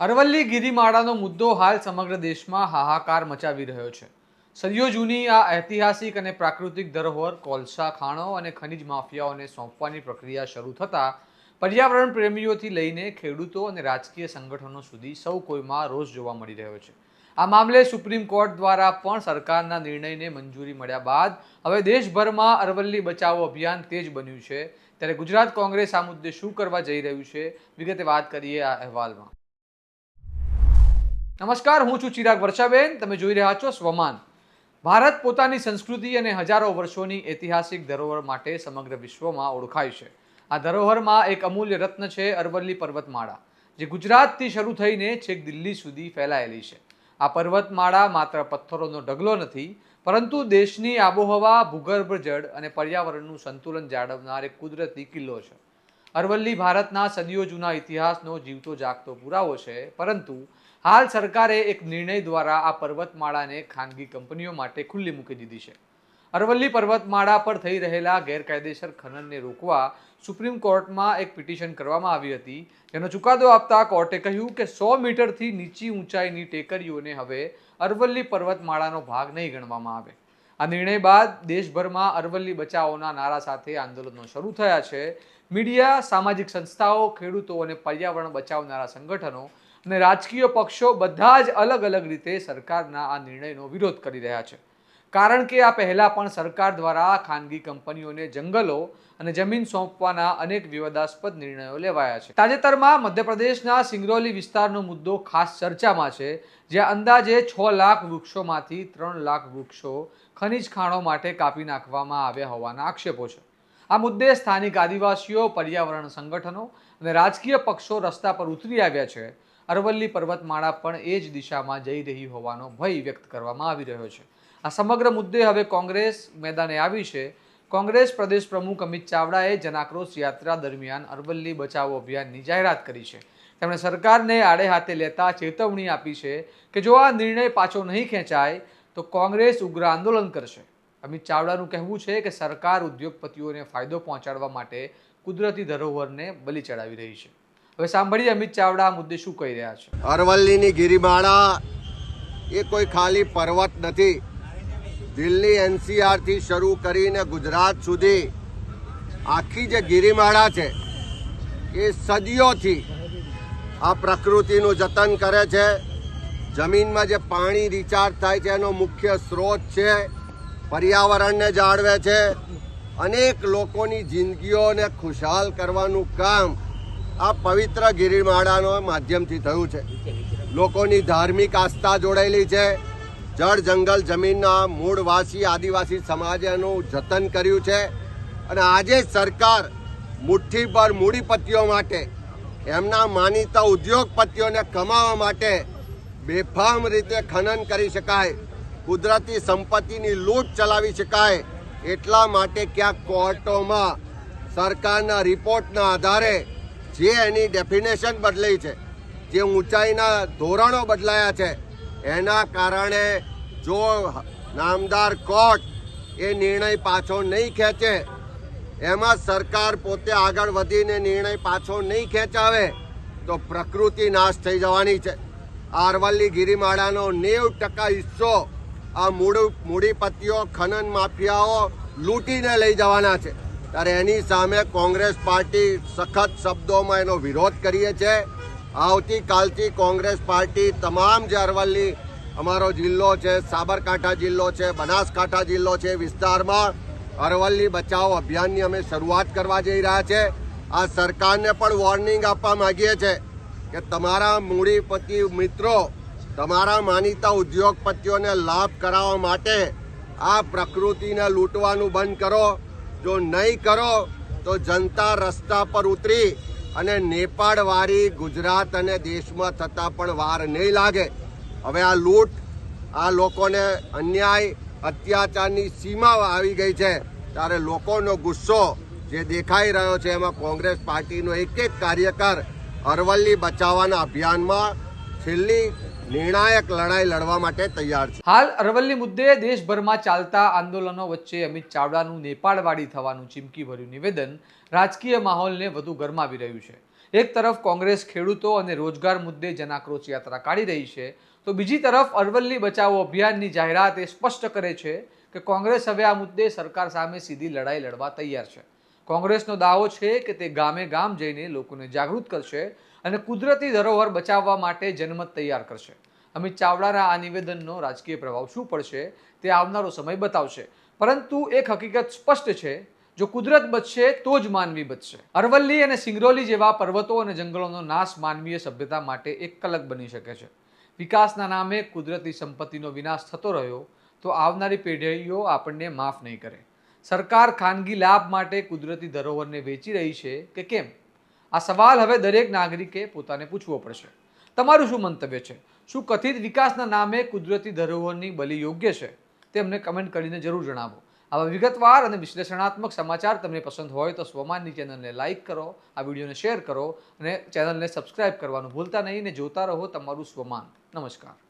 અરવલ્લી ગિરિમાળાનો મુદ્દો હાલ સમગ્ર દેશમાં હાહાકાર મચાવી રહ્યો છે. સદીઓ જૂની આ ઐતિહાસિક અને પ્રાકૃતિક ધરોહર, કોલસા ખાણો અને ખનિજ માફિયાઓને સોંપવાની પ્રક્રિયા શરૂ થતાં પર્યાવરણ પ્રેમીઓથી લઈને ખેડૂતો અને રાજકીય સંગઠનો સુધી સૌ કોઈમાં રોષ જોવા મળી રહ્યો છે. આ મામલે સુપ્રીમ કોર્ટ દ્વારા પણ સરકારના નિર્ણયને મંજૂરી મળ્યા બાદ હવે દેશભરમાં અરવલ્લી બચાવો અભિયાન તેજ બન્યું છે. ત્યારે ગુજરાત કોંગ્રેસ આ મુદ્દે શું કરવા જઈ રહ્યું છે? વિગતે વાત કરીએ આ અહેવાલમાં. નમસ્કાર, હું છું ચિરાગ વર્ષાબેન. તમે જોઈ રહ્યા છો સ્વમાન. ભારત પોતાની સંસ્કૃતિ અને હજારો વર્ષોની ઐતિહાસિક ધરોહર માટે સમગ્ર વિશ્વમાં ઓળખાય છે. આ ધરોહરમાં એક અમૂલ્ય રત્ન છે, અરવલ્લી પર્વતમાળા, જે ગુજરાતથી શરૂ થઈને છેક દિલ્હી સુધી ફેલાયેલી છે. આ પર્વતમાળા માત્ર પથ્થરોનો ઢગલો નથી, પરંતુ દેશની આબોહવા, ભૂગર્ભ જળ અને પર્યાવરણનું સંતુલન જાળવનાર એક કુદરતી કિલ્લો છે. અરવલ્લી ભારતના સદીઓ જૂના ઇતિહાસનો જીવતો જાગતો પુરાવો છે, પરંતુ હાલ સરકારે એક નિર્ણય દ્વારા આ પર્વતમાળાને ખાનગી કંપનીઓ માટે ખુલ્લી મૂકી દીધી છે. અરવલ્લી પર્વતમાળા પર થઈ રહેલા ગેરકાયદેસર ખનનને રોકવા સુપ્રીમ કોર્ટમાં એક પિટિશન કરવામાં આવી હતી. જેનો ચુકાદો આપતા કોર્ટે કહ્યું કે સો મીટરથી નીચી ઊંચાઈની ટેકરીઓને હવે અરવલ્લી પર્વતમાળાનો ભાગ નહીં ગણવામાં આવે. આ નિર્ણય બાદ દેશભરમાં અરવલ્લી બચાવોના નારા સાથે આંદોલનો શરૂ થયા છે. મીડિયા, સામાજિક સંસ્થાઓ, ખેડૂતો અને પર્યાવરણ બચાવનારા સંગઠનો અને રાજકીય પક્ષો બધા જ અલગ અલગ રીતે સરકારના આ નિર્ણયનો વિરોધ કરી રહ્યા છે. કારણ કે આ પહેલાં પણ સરકાર દ્વારા ખાનગી કંપનીઓને જંગલો અને જમીન સોંપવાના અનેક વિવાદાસ્પદ નિર્ણયો લેવાયા છે. તાજેતરમાં મધ્યપ્રદેશના સિંગરૌલી વિસ્તારનો મુદ્દો ખાસ ચર્ચામાં છે, જ્યાં અંદાજે છ લાખ વૃક્ષોમાંથી ત્રણ લાખ વૃક્ષો ખનિજ ખાણો માટે કાપી નાખવામાં આવ્યા હોવાના આક્ષેપો છે. આ મુદ્દે સ્થાનિક આદિવાસીઓ, પર્યાવરણ સંગઠનો અને રાજકીય પક્ષો રસ્તા પર ઉતરી આવ્યા છે. અરવલ્લી પર્વતમાળા પણ એ જ દિશામાં જઈ રહી હોવાનો ભય વ્યક્ત કરવામાં આવી રહ્યો છે. આ સમગ્ર મુદ્દે હવે કોંગ્રેસ મેદાને આવી છે. કોંગ્રેસ પ્રદેશ પ્રમુખ અમિત ચાવડાએ જનાક્રોશ યાત્રા દરમિયાન અરવલ્લી બચાવો અભિયાનની જાહેરાત કરી છે. તેમણે સરકારને આડે હાથે લેતા ચેતવણી આપી છે કે જો આ નિર્ણય પાછો નહીં ખેંચાય, તો કોંગ્રેસ ઉગ્ર આંદોલન કરશે. અમિત ચાવડાનું કહેવું છે કે સરકાર ઉદ્યોગપતિઓને ફાયદો પહોંચાડવા માટે કુદરતી ધરોહરને બલિ ચડાવી રહી છે. હવે સાંભળીએ અમિત ચાવડા આ મુદ્દે શું કહી રહ્યા છે. અરવલ્લીની ગિરિમાળા એ કોઈ ખાલી પર્વત નથી. દિલ્હી એનસીઆરથી શરૂ કરીને ગુજરાત સુધી આખી જે ગિરિમાળા છે, એ સદીઓથી આ પ્રકૃતિનું જતન કરે છે. જમીનમાં જે પાણી રિચાર્જ થાય છે, એનો મુખ્ય સ્ત્રોત છે, પર્યાવરણને જાળવે છે. અનેક લોકોની જિંદગીઓને ખુશહાલ કરવાનું કામ આ પવિત્ર ગિરિમાળાનો માધ્યમથી થયું છે. લોકોની ધાર્મિક આસ્થા જોડાયેલી છે. જળ જંગલ જમીનના મૂળવાસી આદિવાસી સમાજનું જતન કર્યું છે. અને આજે સરકાર મુઠ્ઠીભર મૂડીપતિઓ માટે, એમના માનીતા ઉદ્યોગપતિઓને કમાવા માટે બેફામ રીતે ખનન કરી શકાય, કુદરતી સંપત્તિની લૂંટ ચલાવી શકાય, એટલા માટે ક્યાંક કોર્ટોમાં સરકારના રિપોર્ટના આધારે જે એની ડેફિનેશન બદલાઈ છે, જે ઊંચાઈના ધોરણો બદલાયા છે એના કારણે જો નામદાર કોર્ટ એ નિર્ણય પાછો નહીં ખેંચે, એમાં સરકાર પોતે આગળ વધીને નિર્ણય પાછો નહીં ખેંચાવે, તો પ્રકૃતિ નાશ થઈ જવાની છે. આરવલ્લી ગિરિમાળાનો નેવ ટકા હિસ્સો આ મૂળ મૂડીપતિઓ ખનન માફિયાઓ લૂંટીને લઈ જવાના છે. ત્યારે એની સામે કોંગ્રેસ પાર્ટી સખત શબ્દોમાં એનો વિરોધ કરીએ છે આવતીકાલથી કોંગ્રેસ પાર્ટી તમામ જે અરવલ્લી અમારો જિલ્લો છે, સાબરકાંઠા જિલ્લો છે, બનાસકાંઠા જિલ્લો છે વિસ્તારમાં અરવલ્લી બચાવ અભિયાનની અમે શરૂઆત કરવા જઈ રહ્યા છે. આ સરકારને પણ વોર્નિંગ આપવા માગીએ છીએ કે તમારા મૂડીપતિ મિત્રો, તમારા માનીતા ઉદ્યોગપતિઓને લાભ કરાવવા માટે આ પ્રકૃતિને લૂંટવાનું બંધ કરો. જો નહીં કરો, તો જનતા રસ્તા પર ઉતરી અને નેપાળવાળી ગુજરાત અને દેશમાં થતાં પણ વાર નહીં લાગે. હવે આ લૂંટ, આ લોકોને અન્યાય, અત્યાચારની સીમા આવી ગઈ છે. ત્યારે લોકોનો ગુસ્સો જે દેખાઈ રહ્યો છે એમાં કોંગ્રેસ પાર્ટીનો એક એક કાર્યકર અરવલ્લી બચાવવાના અભિયાનમાં છેલ્લી નિર્ણાયક લડાઈ લડવા માટે તૈયાર છે. હાલ અરવલ્લી મુદ્દે દેશભરમાં ચાલતા આંદોલનો વચ્ચે અમિત ચાવડાનું નેપાળવાડી થવાનું ચીમકી ભર્યું નિવેદન રાજકીય માહોલને વધુ ગરમાવી રહ્યું છે. એક તરફ કોંગ્રેસ ખેડૂતો અને રોજગાર મુદ્દે જનાક્રોશ યાત્રા કાઢી રહી છે, તો બીજી તરફ અરવલ્લી બચાવો અભિયાનની જાહેરાત એ સ્પષ્ટ કરે છે કે કોંગ્રેસ હવે આ મુદ્દે સરકાર સામે સીધી લડાઈ લડવા તૈયાર છે. કોંગ્રેસનો દાવો છે કે તે ગામે ગામ જઈને લોકોને જાગૃત કરશે અને કુદરતી ધરોહર બચાવવા માટે જનમત તૈયાર કરશે. અમિત ચાવડાના આ નિવેદનનો રાજકીય પ્રભાવ શું પડશે તે આવનારો સમય બતાવશે. પરંતુ એક હકીકત સ્પષ્ટ છે, જો કુદરત બચશે તો જ માનવી બચશે. અરવલ્લી અને સિંગરોલી જેવા પર્વતો અને જંગલોનો નાશ માનવીય સભ્યતા માટે એક કલક બની શકે છે. વિકાસના નામે કુદરતી સંપત્તિનો વિનાશ થતો રહ્યો, તો આવનારી પેઢીઓ આપણને માફ નહીં કરે. સરકાર ખાનગી લાભ માટે કુદરતી ધરોહરને વેચી રહી છે કે કેમ? આ સવાલ હવે દરેક નાગરિકે પોતાને પૂછવો પડશે. તમારું શું મંતવ્ય છે? શું કથિત વિકાસના નામે કુદરતી ધરોહરની બલી યોગ્ય છે? તે અમને કમેન્ટ કરીને જરૂર જણાવો. આવા વિગતવાર અને વિશ્લેષણાત્મક સમાચાર તમને પસંદ હોય તો સ્વમાનની ચેનલને લાઇક કરો, આ વિડીયોને શેર કરો અને ચેનલને સબસ્ક્રાઇબ કરવાનું ભૂલતા નહીં ને જોતા રહો તમારું સ્વમાન. નમસ્કાર.